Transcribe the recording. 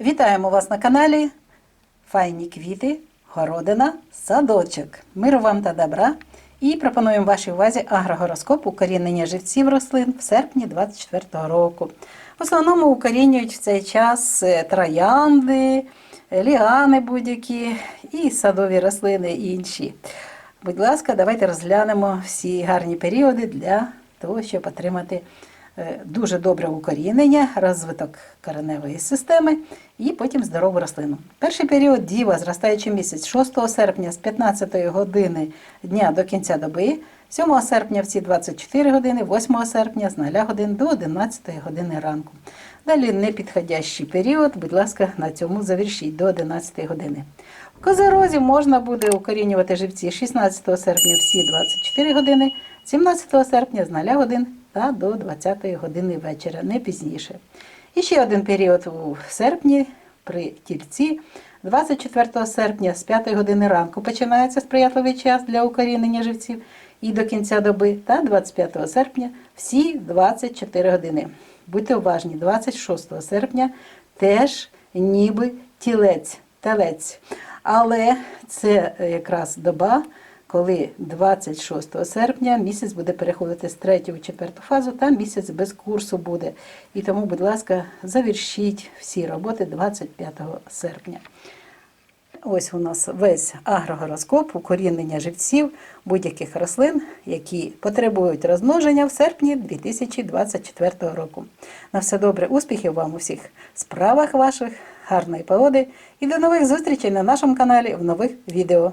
Вітаємо вас на каналі Файні квіти, городина, садочок. Миру вам та добра. І пропонуємо вашій увазі агрогороскоп укорінення живців рослин в серпні 2024 року. В основному укорінюють в цей час е, троянди, е, ліани будь-які і садові рослини і інші. Будь ласка, давайте розглянемо всі гарні періоди для того, щоб отримати дуже добре укорінення, розвиток кореневої системи і потім здорову рослину. Перший період діва, зростаючий місяць 6 серпня з 15 години дня до кінця доби, 7 серпня в ці 24 години, 8 серпня з 0 годин до 11 години ранку. Далі непідходящий період, будь ласка, на цьому завершіть до 11 години. В Козорозі можна буде укорінювати живці 16 серпня всі 24 години, 17 серпня з 0 годин та до 20 години вечора, не пізніше. І ще один період у серпні при тільці. 24 серпня з 5 години ранку починається сприятливий час для укорінення живців і до кінця доби, та 25 серпня всі 24 години. Будьте уважні, 26 серпня теж ніби тілець, телець. Але це якраз доба, коли 26 серпня місяць буде переходити з 3 в 4 фазу, та місяць без курсу буде. І тому, будь ласка, завершіть всі роботи 25 серпня. Ось у нас весь агрогороскоп, укорінення живців будь-яких рослин, які потребують розмноження в серпні 2024 року. На все добре, успіхів вам у всіх справах ваших, гарної погоди і до нових зустрічей на нашому каналі в нових відео.